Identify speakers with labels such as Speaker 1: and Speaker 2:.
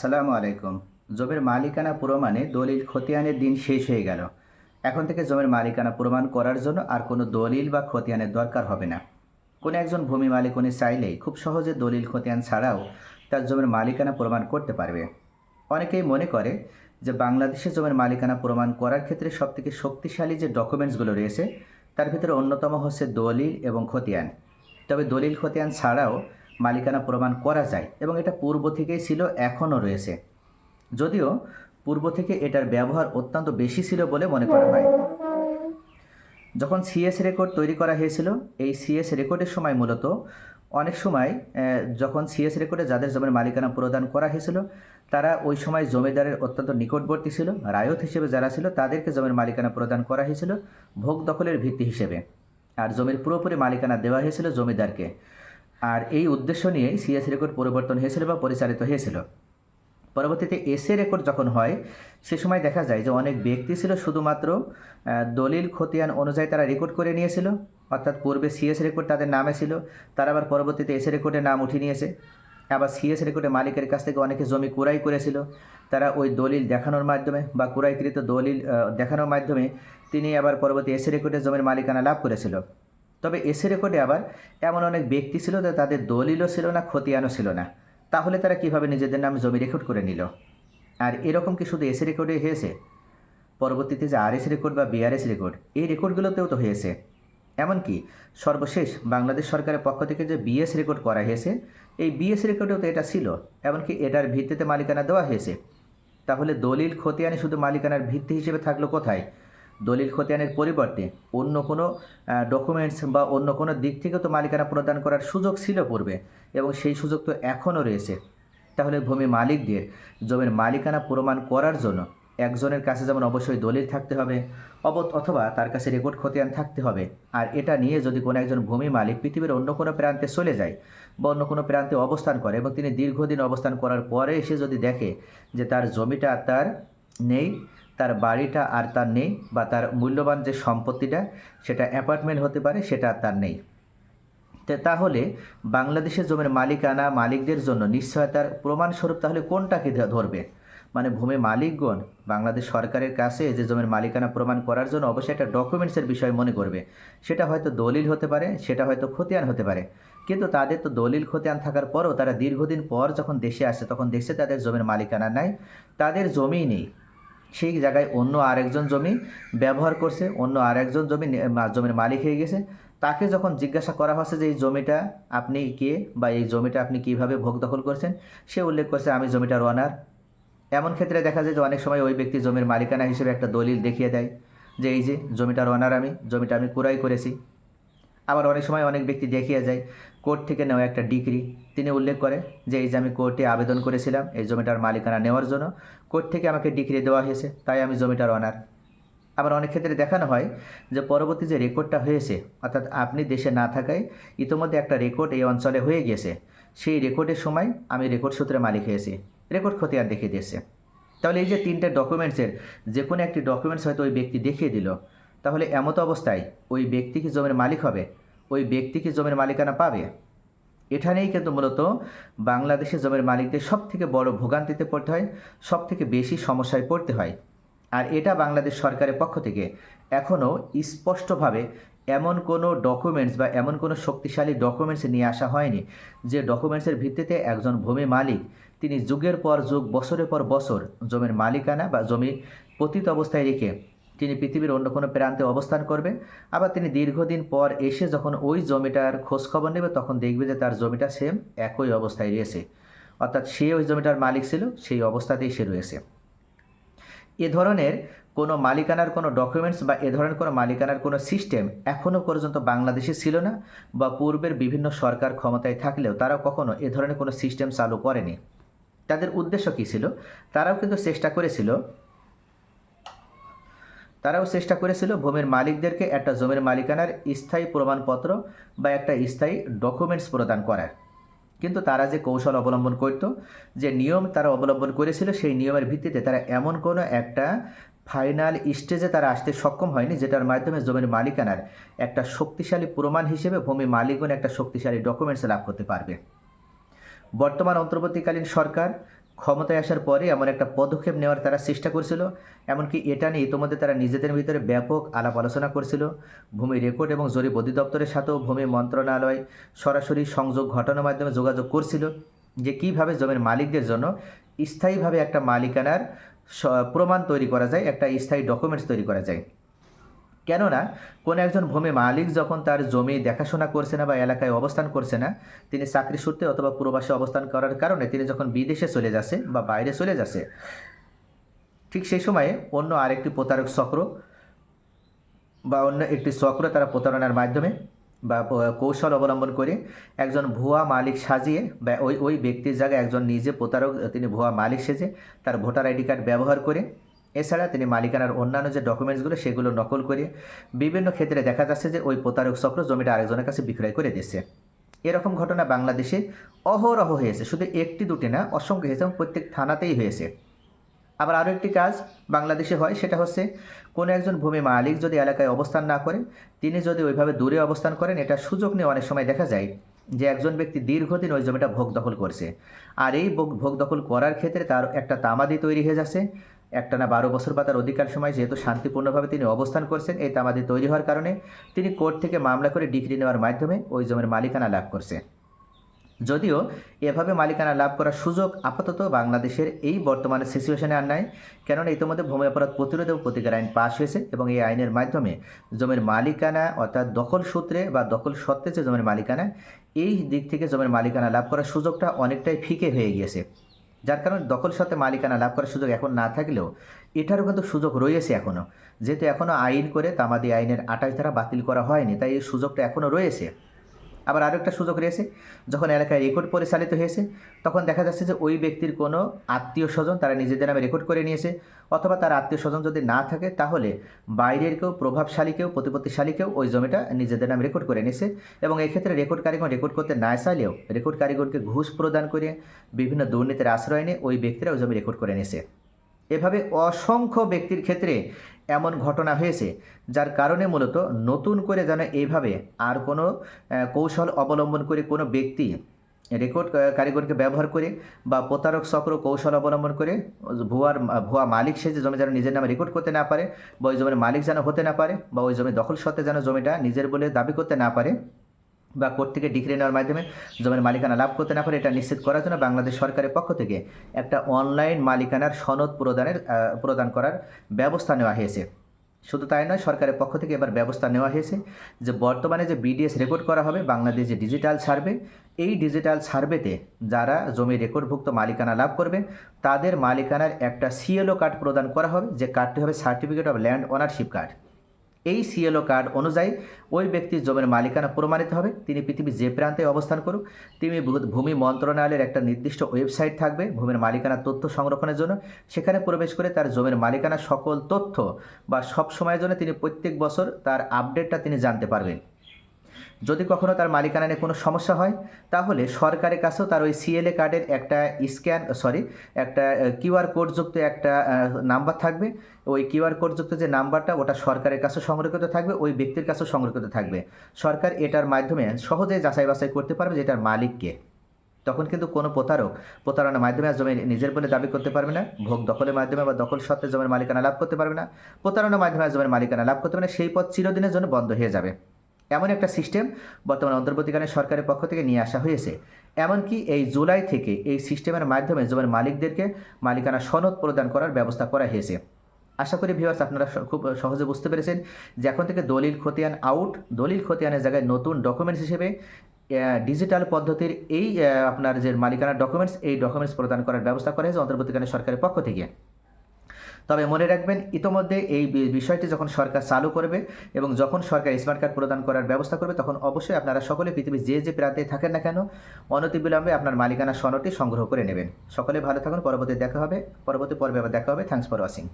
Speaker 1: আসসালামু আলাইকুম। জমির মালিকানা প্রমাণে দলিল খতিয়ানের দিন শেষ হয়ে গেল। এখন থেকে জমির মালিকানা প্রমাণ করার জন্য আর কোনো দলিল বা খতিয়ানের দরকার হবে না। কোনো একজন ভূমি মালিক উনি চাইলেই খুব সহজে দলিল খতিয়ান ছাড়াও তার জমির মালিকানা প্রমাণ করতে পারবে। অনেকেই মনে করে যে বাংলাদেশে জমির মালিকানা প্রমাণ করার ক্ষেত্রে সবথেকে শক্তিশালী যে ডকুমেন্টসগুলো রয়েছে, তার ভিতরে অন্যতম হচ্ছে দলিল এবং খতিয়ান। তবে দলিল খতিয়ান ছাড়াও মালিকানা প্রমাণ করা যায় এবং এটা পূর্ব থেকেই ছিল, এখনও রয়েছে। যদিও পূর্ব থেকে এটার ব্যবহার অত্যন্ত বেশি ছিল বলে মনে করা হয়। যখন সিএস রেকর্ড তৈরি করা হয়েছিল, এই সিএস রেকর্ডের সময় মূলত অনেক সময় যখন সিএস রেকর্ডে যাদের জমির মালিকানা প্রদান করা হয়েছিল, তারা ওই সময় জমিদারের অত্যন্ত নিকটবর্তী ছিল, রায়ত হিসেবে যারা ছিল তাদেরকে জমির মালিকানা প্রদান করা হয়েছিল ভোগ দখলের ভিত্তি হিসেবে। আর জমির পুরোপুরি মালিকানা দেওয়া হয়েছিল জমিদারকে। আর এই উদ্দেশ্য নিয়েই সিএস রেকর্ড পরিবর্তন হয়েছিল বা পরিচালিত হয়েছিল। পরবর্তীতে এসএ রেকর্ড যখন হয়, সে সময় দেখা যায় যে অনেক ব্যক্তি ছিল শুধুমাত্র দলিল, খতিয়ান অনুযায়ী তারা রেকর্ড করে নিয়েছিল। অর্থাৎ পূর্বে সিএস রেকর্ড তাদের নামে ছিল, তারা আবার পরবর্তীতে এসএ রেকর্ডে নাম উঠিয়ে নিয়েছে। আবার সিএস রেকর্ডে মালিকের কাছ থেকে অনেকে জমি কুড়াই করেছিল। তারা ওই দলিল দেখানোর মাধ্যমে বা কুড়াইকৃত দলিল দেখানোর মাধ্যমে তিনি আবার পরবর্তী এসএ রেকর্ডে জমির মালিকানা লাভ করেছিল। তবে এসএ রেকর্ডে আবার এমন অনেক ব্যক্তি ছিল যে তাদের দলিলও ছিল না খতিয়ানও ছিল না। তাহলে তারা কীভাবে নিজেদের নামে জমি রেকর্ড করে নিল? আর এরকম কি শুধু এসএ রেকর্ডে হয়েছে? পরবর্তীতে যে আরএস রেকর্ড বা বিআরএস রেকর্ড, এই রেকর্ডগুলোতেও তো হয়েছে। এমনকি সর্বশেষ বাংলাদেশ সরকারের পক্ষ থেকে যে বিএস রেকর্ড করা হয়েছে, এই বিএস রেকর্ডেও তো এটা ছিল। এমনকি এটার ভিত্তিতে মালিকানা দেওয়া হয়েছে। তাহলে দলিল খতিয়ানে শুধু মালিকানার ভিত্তি হিসেবে থাকল কোথায়? দলিল খতিয়ানের পরিবর্তে অন্য কোনো ডকুমেন্টস বা অন্য কোনো দিক থেকে তো মালিকানা প্রদান করার সুযোগ ছিল পূর্বে এবং সেই সুযোগ তো এখনও রয়েছে। তাহলে ভূমি মালিকদের জমির মালিকানা প্রমাণ করার জন্য একজনের কাছে যেমন অবশ্যই দলিল থাকতে হবে অব অথবা তার কাছে রেকর্ড খতিয়ান থাকতে হবে। আর এটা নিয়ে যদি কোনো একজন ভূমি মালিক পৃথিবীর অন্য কোনো প্রান্তে চলে যায় বা অন্য কোনো প্রান্তে অবস্থান করে এবং তিনি দীর্ঘদিন অবস্থান করার পরে এসে যদি দেখে যে তার জমিটা তার নেই তার বাড়িটা আর তার নেই বা তার মূল্যবান যে সম্পত্তিটা সেটা অ্যাপার্টমেন্ট হতে পারে, সেটা আর তার নেই। তে তাহলে বাংলাদেশের জমির মালিকানা মালিকদের জন্য নিশ্চয়তার প্রমাণস্বরূপ তাহলে কোনটাকে ধরবে? মানে ভূমি মালিকগণ বাংলাদেশ সরকারের কাছে যে জমির মালিকানা প্রমাণ করার জন্য অবশ্যই একটা ডকুমেন্টসের বিষয় মনে করবে। সেটা হয়তো দলিল হতে পারে, সেটা হয়তো খতিয়ান হতে পারে। কিন্তু তাদের তো দলিল খতিয়ান থাকার পরও তারা দীর্ঘদিন পর যখন দেশে আসে, তখন দেশে তাদের জমির মালিকানা নাই, তাদের জমিই নেই। সেই জায়গায় অন্য আরেকজন জমি ব্যবহার করছে, অন্য আরেকজন জমি জমির মালিক হয়ে গেছে। তাকে যখন জিজ্ঞাসা করা হচ্ছে যে এই জমিটা আপনি কে বা এই জমিটা আপনি কীভাবে ভোগ দখল করছেন, সে উল্লেখ করছে, আমি জমিটার ওনার এমন ক্ষেত্রে দেখা যায় যে অনেক সময় ওই ব্যক্তি জমির মালিকানা হিসেবে একটা দলিল দেখিয়ে দেয় যে এই যে জমিটার ওনার আমি, জমিটা আমি কুড়াই করেছি। আবার অনেক সময় অনেক ব্যক্তি দেখিয়ে যায় কোর্ট থেকে নেওয়া একটা ডিগ্রি। তিনি উল্লেখ করে যে, এই যে আমি কোর্টে আবেদন করেছিলাম, এই জমিটার মালিকানা নেওয়ার জন্য কোর্ট থেকে আমাকে ডিগ্রি দেওয়া হয়েছে, তাই আমি জমিটার অনার। আবার অনেক ক্ষেত্রে দেখানো হয় যে, পরবর্তী যে রেকর্ডটা হয়েছে, অর্থাৎ আপনি দেশে না থাকায় ইতোমধ্যে একটা রেকর্ড এই অঞ্চলে হয়ে গেছে সেই রেকর্ডের সময় আমি রেকর্ড সূত্রে মালিক হয়েছি, রেকর্ড খতিয়ান দেখিয়ে দিয়েছে। তাহলে এই যে তিনটে ডকুমেন্টসের যে কোনো একটি ডকুমেন্টস হয়তো ওই ব্যক্তি দেখিয়ে দিল। তাহলে এমতো অবস্থায় ওই ব্যক্তি কি জমির মালিক হবে? ওই ব্যক্তি কি জমির মালিকানা পাবে? এখানেই কিন্তু মূলত বাংলাদেশে জমির মালিকদের সব থেকে বড় ভোগান্তিতে পড়তে হয় সব থেকে বেশি সমস্যায় পড়তে হয়। আর এটা বাংলাদেশ সরকারের পক্ষ থেকে এখনও স্পষ্টভাবে এমন কোনো ডকুমেন্টস বা এমন কোনো শক্তিশালী ডকুমেন্টস নিয়ে আসা হয়নি, যে ডকুমেন্টসের ভিত্তিতে একজন ভূমি মালিক, তিনি যুগের পর যুগ, বছরের পর বছর জমির মালিকানা বা জমি পতিত অবস্থায় রেখে তিনি পৃথিবীর অন্য কোনো প্রান্তে অবস্থান করবে। আবার তিনি দীর্ঘদিন পর এসে যখন ওই জমিটার খোঁজখবর নেবে, তখন দেখবে যে তার জমিটা সেম একই অবস্থায় রয়েছে। অর্থাৎ সে ওই জমিটার মালিক ছিল, সেই অবস্থাতেই সে রয়েছে। এ ধরনের কোনো মালিকানার কোনো ডকুমেন্টস বা এ ধরনের কোনো মালিকানার কোনো সিস্টেম এখনও পর্যন্ত বাংলাদেশে ছিল না বা পূর্বের বিভিন্ন সরকার ক্ষমতায় থাকলেও তারা কখনো এ ধরনের কোনো সিস্টেম চালু করেনি। তাদের উদ্দেশ্য কী ছিল? তারাও কিন্তু চেষ্টা করেছিল তারাও চেষ্টা করেছিল ভূমির মালিকদেরকে একটা জমির মালিকানার স্থায়ী প্রমাণপত্র বা একটা স্থায়ী ডকুমেন্টস প্রদান করার। কিন্তু তারা যে কৌশল অবলম্বন করত, যে নিয়ম তারা অবলম্বন করেছিল, সেই নিয়মের ভিত্তিতে তারা এমন কোনো একটা ফাইনাল স্টেজে তারা আসতে সক্ষম হয়নি, যেটার মাধ্যমে জমির মালিকানার একটা শক্তিশালী প্রমাণ হিসেবে ভূমি মালিকগণ একটা শক্তিশালী ডকুমেন্টস লাভ করতে পারবে। বর্তমান অন্তর্বর্তীকালীন সরকার ক্ষমতায় আসার পরে এমন একটা পদক্ষেপ নেওয়ার তারা চেষ্টা করছিল, এমনকি এটা নিয়ে ইতিমধ্যে তারা নিজেদের ভিতরে ব্যাপক আলাপ আলোচনা করছিল। ভূমি রেকর্ড এবং জরিপ অধিদপ্তরের সাথেও ভূমি মন্ত্রণালয় সরাসরি সংযোগ ঘটানোর মাধ্যমে যোগাযোগ করছিল যে কীভাবে জমির মালিকদের জন্য স্থায়ীভাবে একটা মালিকানার প্রমাণ তৈরি করা যায়, একটা স্থায়ী ডকুমেন্টস তৈরি করা যায়। কেননা, কোনো একজন ভূমি মালিক যখন তার জমি দেখাশোনা করছে না বা এলাকায় অবস্থান করছে না, তিনি চাকরি সূত্রে অথবা প্রবাসে অবস্থান করার কারণে তিনি যখন বিদেশে চলে যাচ্ছে বা বাইরে চলে যাচ্ছে, ঠিক সেই সময়ে অন্য আরেকটি প্রতারক চক্র বা অন্য একটি চক্র তারা প্রতারণার মাধ্যমে বা কৌশল অবলম্বন করে একজন ভুয়া মালিক সাজিয়ে বা ওই ওই ব্যক্তির জায়গায় একজন নিজে প্রতারক, তিনি ভুয়া মালিক সেজে তার ভোটার আইডি কার্ড ব্যবহার করে এছাড়া তিনি মালিকানার অন্যান্য যে ডকুমেন্টসগুলো, সেগুলো নকল করে বিভিন্ন ক্ষেত্রে দেখা যাচ্ছে যে ওই প্রতারক চক্র জমিটা আরেকজনের কাছে বিক্রয় করে দিচ্ছে এরকম ঘটনা বাংলাদেশে অহরহ হয়েছে, শুধু একটি দুটি না, অসংখ্য হয়েছে এবং প্রত্যেক থানাতেই হয়েছে। আবার আরও একটি কাজ বাংলাদেশে হয়, সেটা হচ্ছে কোনো একজন ভূমি মালিক যদি এলাকায় অবস্থান না করে, তিনি যদি ওইভাবে দূরে অবস্থান করেন, এটা সুযোগ নিয়ে অনেক সময় দেখা যায় যে একজন ব্যক্তি দীর্ঘদিন ওই জমিটা ভোগ দখল করছে। আর এই ভোগ দখল করার ক্ষেত্রে তার একটা তামাদি তৈরি হয়ে যাচ্ছে একটা না বারো বছর বা তার অধিকার সময় যেহেতু শান্তিপূর্ণভাবে তিনি অবস্থান করছেন, এই তামাদি তৈরি হওয়ার কারণে তিনি কোর্ট থেকে মামলা করে ডিগ্রি নেওয়ার মাধ্যমে ওই জমির মালিকানা লাভ করছে। যদিও এভাবে মালিকানা লাভ করার সুযোগ আপাতত বাংলাদেশের এই বর্তমানে সিচুয়েশনে আর নাই, কেননা ইতিমধ্যে ভূমি অপরাধ প্রতিরোধ প্রতিকার আইন পাশ হয়েছে এবং এই আইনের মাধ্যমে জমির মালিকানা অর্থাৎ দখল সূত্রে বা দখল সত্ত্বে যে জমির মালিকানা, এই দিক থেকে জমির মালিকানা লাভ করার সুযোগটা অনেকটাই ফিকে হয়ে গিয়েছে। যার কারণে দখল সাথে মালিকানা লাভ করার সুযোগ এখন না থাকলেও এটারও কিন্তু সুযোগ রয়েছে এখনও যেহেতু এখনও আইন করে তামাদি আইনের আঠাশ ধারা বাতিল করা হয়নি, তাই এই সুযোগটা এখনও রয়েছে। আবার আরও একটা সুযোগ রয়েছে। যখন এলাকায় রেকর্ড পরিচালিত হয়েছে, তখন দেখা যাচ্ছে যে ওই ব্যক্তির কোনো আত্মীয় স্বজন তারা নিজেদের নামে রেকর্ড করে নিয়েছে, অথবা তার আত্মীয় স্বজন যদি না থাকে, তাহলে বাইরের কেউ, প্রভাবশালী কেউ, প্রতিপত্তিশালী কেউ ওই জমিটা নিজেদের নামে রেকর্ড করে নিয়েছে এবং এক্ষেত্রে রেকর্ড কারিগর রেকর্ড করতে না চাইলেও রেকর্ড কারিগরকে ঘুষ প্রদান করে বিভিন্ন দুর্নীতির আশ্রয় নিয়ে ওই ব্যক্তিরা ওই জমি রেকর্ড করে নিয়েছে। এভাবে অসংখ্য ব্যক্তির ক্ষেত্রে এমন ঘটনা হয়েছে, যার কারণে মূলত নতুন করে যেন এইভাবে আর কোনো কৌশল অবলম্বন করে কোনো ব্যক্তি রেকর্ড কারিগরকে ব্যবহার করে বা প্রতারক চক্র কৌশল অবলম্বন করে ভুয়ার, ভুয়া মালিক সে যে জমি যেন নিজের নামে রেকর্ড করতে না পারে বা ওই জমির মালিক যেন হতে না পারে বা ওই জমি দখল সত্ত্বে যেন জমিটা নিজের বলে দাবি করতে না পারে বা কোর্ট থেকে ডিগ্রি নেওয়ার মাধ্যমে জমির মালিকানা লাভ করতে না পারে, এটা নিশ্চিত করার জন্য বাংলাদেশ সরকারের পক্ষ থেকে একটা অনলাইন মালিকানার সনদ প্রদানের প্রদান করার ব্যবস্থা নেওয়া হয়েছে। শুধু তাই নয়, সরকারের পক্ষ থেকে এবার ব্যবস্থা নেওয়া হয়েছে যে বর্তমানে যে বিডিএস রেকর্ড করা হবে, বাংলাদেশ যে ডিজিটাল সার্ভে এই ডিজিটাল সার্ভেতে যারা জমি রেকর্ডভুক্ত মালিকানা লাভ করবে, তাদের মালিকানার একটা সিএলও কার্ড প্রদান করা হবে, যে কার্ডটি হবে certificate of land ownership card এই সিএলও কার্ড অনুযায়ী ওই ব্যক্তির জমির মালিকানা প্রমাণিত হবে, তিনি পৃথিবীর যে প্রান্তে অবস্থান করুক, তিনি ভূমি মন্ত্রণালয়ের একটা নির্দিষ্ট ওয়েবসাইট থাকবে ভূমির মালিকানা তথ্য সংরক্ষণের জন্য। সেখানে প্রবেশ করে তার জমির মালিকানা সকল তথ্য বা সব সময়ের জন্য তিনি প্রত্যেক বছর তার আপডেটটা তিনি জানতে পারবেন। যদি কখনও তার মালিকানা নিয়ে কোনো সমস্যা হয়, তাহলে সরকারের কাছেও তার ওই সিএলএ কার্ডের একটা স্ক্যান সরি একটা কিউআর কোডযুক্ত একটা নাম্বার থাকবে। ওই কিউআর কোডযুক্ত যে নাম্বারটা ওটা সরকারের কাছে সংরক্ষিত থাকবে, ওই ব্যক্তির কাছেও সংরক্ষিত থাকবে। সরকার এটার মাধ্যমে সহজে যাচাই বাছাই করতে পারবে যে এটার মালিককে। তখন কিন্তু কোনো প্রতারক প্রতারণার মাধ্যমে জমি নিজের বলে দাবি করতে পারবে না, ভোগ দখলের মাধ্যমে বা দখল সত্ত্বে জমির মালিকানা লাভ করতে পারবে না, প্রতারণার মাধ্যমে জমির মালিকানা লাভ করতে পারবে না, সেই পথ চিরদিনের জন্য বন্ধ হয়ে যাবে। এমন একটা সিস্টেম বর্তমানে অন্তর্বর্তীকালীন সরকারের পক্ষ থেকে নিয়ে আসা হয়েছে। এমনকি এই জুলাই থেকে এই সিস্টেমের মাধ্যমে জমির মালিকদেরকে মালিকানা সনদ প্রদান করার ব্যবস্থা করা হয়েছে। আশা করি ভিউয়ার্স আপনারা খুব সহজে বুঝতে পেরেছেন যে এখন থেকে দলিল খতিয়ান আউট দলিল খতিয়ানের জায়গায় নতুন ডকুমেন্টস হিসেবে ডিজিটাল পদ্ধতির এই আপনার যে মালিকানার ডকুমেন্টস এই ডকুমেন্টস প্রদান করার ব্যবস্থা করা হয়েছে অন্তর্বর্তীকালীন সরকারের পক্ষ থেকে। তবে মনে রাখবেন, ইতোমধ্যে এই বিষয়টি যখন সরকার চালু করবে এবং যখন সরকার স্মার্ট কার্ড প্রদান করার ব্যবস্থা করবে, তখন অবশ্যই আপনারা সকলে পৃথিবীর যে যে প্রান্তে থাকেন না কেন, অনতিবিলম্বে আপনার মালিকানা সনদটি সংগ্রহ করে নেবেন। সকলে ভালো থাকুন, পরবর্তী দেখা হবে, পরবর্তী পর্বে আবার দেখা হবে। Thanks for watching